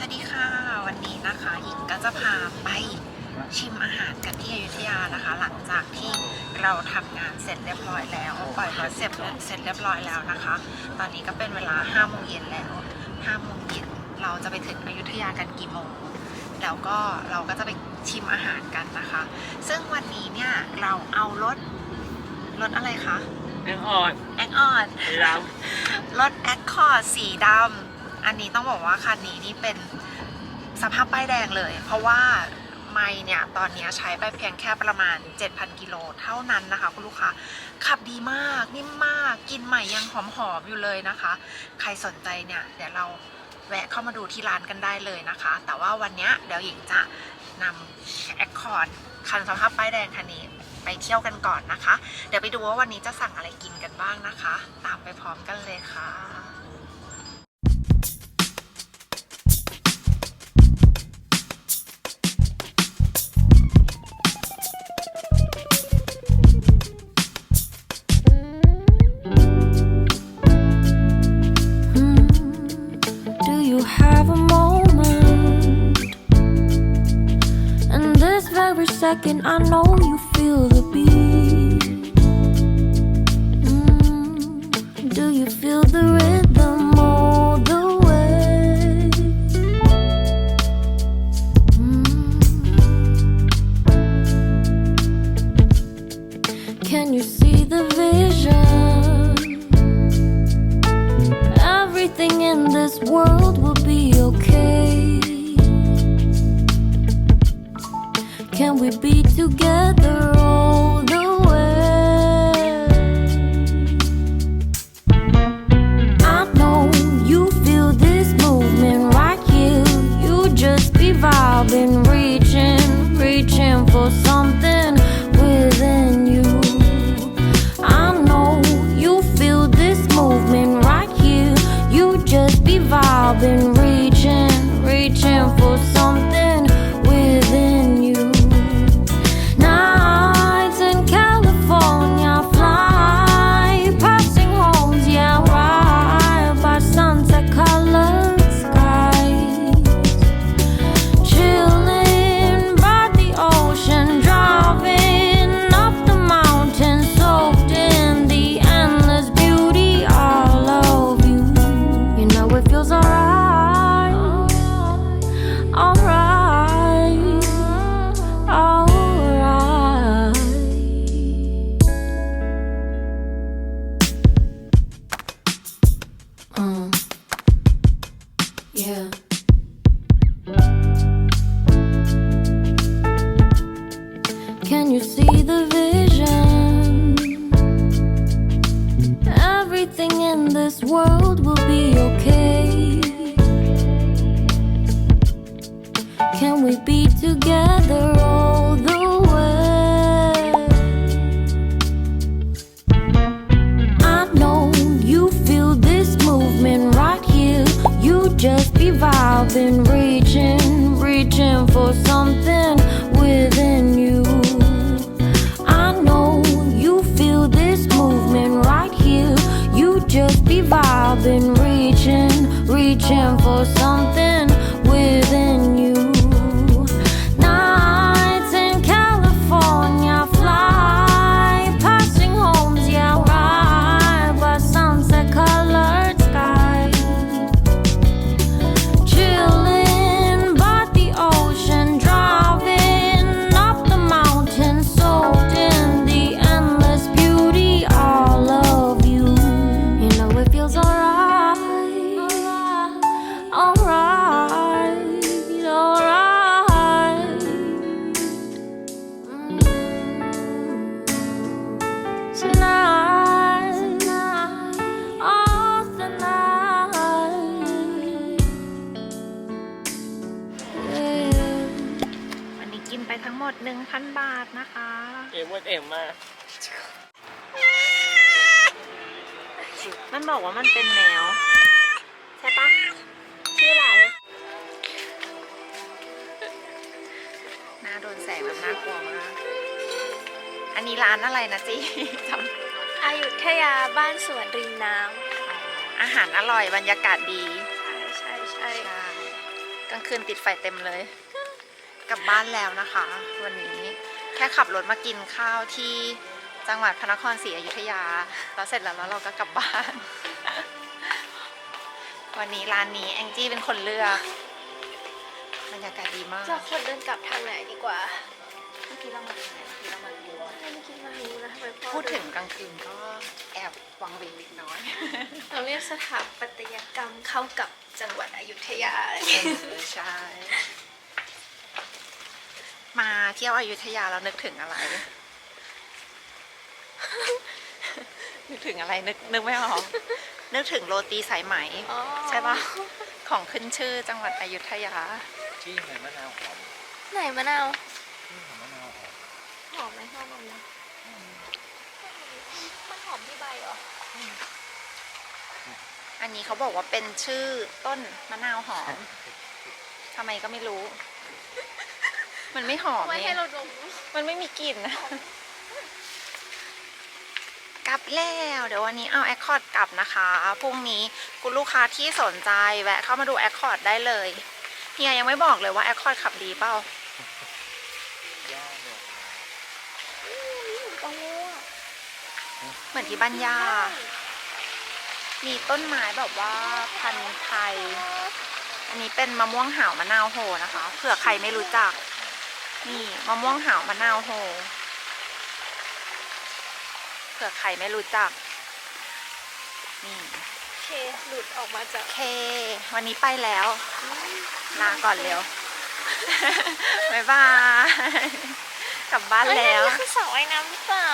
สวัสดีค่ะ วันนี้นะคะหญิงก็จะพาไปชิมอาหารกันที่อยุธยานะคะ หลังจากที่เราทำงานเสร็จเรียบร้อยแล้วปล่อยรถเสร็จเสร็จเรียบร้อยแล้วนะคะ ตอนนี้ก็เป็นเวลา5โมงเย็นแล้ว5โมงเย็นเราจะไปถึงอยุธยากันกี่โมงแล้วก็เราก็จะไปชิมอาหารกันนะคะ ซึ่งวันนี้เนี่ยเราเอารถรถอะไรคะแองอ่อนแอคออนสีดรถแอคคอร์ดสีดำ อันนี้ต้องบอกว่าคันนี้นี่เป็นสภาพป้ายแดงเลย เพราะว่าไม่เนี่ยตอนนี้ใช้ไปเพียงแค่ประมาณ 7,000 กิโลเท่านั้นนะคะคุณลูกค้าขับดีมากนิ่มมากกินใหม่ยังหอมๆอยู่เลยนะคะ ใครสนใจเนี่ยเดี๋ยวเราแวะเข้ามาดูที่ร้านกันได้เลยนะคะ แต่ว่าวันนี้เดี๋ยวหญิงจะนำแอคคอร์ดคันสภาพป้ายแดงคันนี้ไปเที่ยวกันก่อนนะคะ เดี๋ยวไปดูว่าวันนี้จะสั่งอะไรกินกันบ้างนะคะ ตามไปพร้อมกันเลยค่ะ second, I know you feel the beat. Mm, Do you feel the rhythm all the way? Mm. Can you see the vision? Everything in this world will be we'd be together. Vibing, reaching, reaching for something หมด 1,000 บาทนะคะำเอ็มว่าเอ็มมากมันบอกว่ามันเป็นแมวใช่ปะชื่ออะไรหน้าโดนแสงแบบน่ากลัวมาก อันนี้ร้านอะไรนะจีจำอยุธยาบ้านสวนริมน้อาหารอร่อยบรรยากาศดีำใช่ใช่ใช่ใช่กลางคืนติดไฟเต็มเลย กลับบ้านแล้วนะคะ วันนี้แค่ขับรถมากินข้าวที่จังหวัดพระนครศรีอยุธยา แล้วเสร็จแล้วแล้วเราก็กลับบ้าน วันนี้ร้านนี้แองจี้เป็นคนเลือกบรรยากาศดีมากเราควรเดินกลับทางไหนดีกว่า เมื่อกี้เรามาทางไหนเมื่อกี้เรามาดูไม่ได้คิดมาทางนู้นนะทำไมพ่อพูดถึงกลางคืนก็แอบวังเวงเล็กน้อย เราเรียกสถาปัตยกรรมเข้ากับจังหวัดอยุธยา เออใช่ มาเที่ยวอยุธยาเรานึกถึงอะไร นึกถึงอะไรนึกนึกไม่ออก นึกถึงโรตีสายไหมอ๋อใช่ปะของขึ้นชื่อจังหวัดอยุธยา ที่ไหนมะนาวหอมไหนมะนาวที่ไหนมะนาวหอมหอมไหมหอมไหมมันหอมที่ใบเหรอ อันนี้เขาบอกว่าเป็นชื่อต้นมะนาวหอมทำไมก็ไม่รู้ มันไม่หอมไว้เนี่ให้ยเราดมมันไม่มีกลิ่นนะ กลับแล้ว เดี๋ยววันนี้เอาแอคคอร์ดกลับนะคะ พรุ่งนี้คุณลูกค้าที่สนใจแวะเข้ามาดูแอคคอร์ดได้เลย เฮียยังไม่บอกเลยว่าแอคคอร์ดขับดีเปล่าย่าเนี่ยโอ้โหเหมือนที่บ้านย่า มีต้นไม้แบบว่าพันธุ์ไทย อันนี้เป็นมะม่วงหาวมะนาวโหนะคะ เผื่อใครไม่รู้จัก นี่มะม่วงหาวมะนาวโหเผื่อใครไม่รู้จัก นี่โอเคหลุดออกมาจากโอเค วันนี้ไปแล้ว ลาก่อนเร็วบ๊ายบายกลับบ้านเอ้ยแล้วนี่คือสระว่ายน้ำหรือเปล่า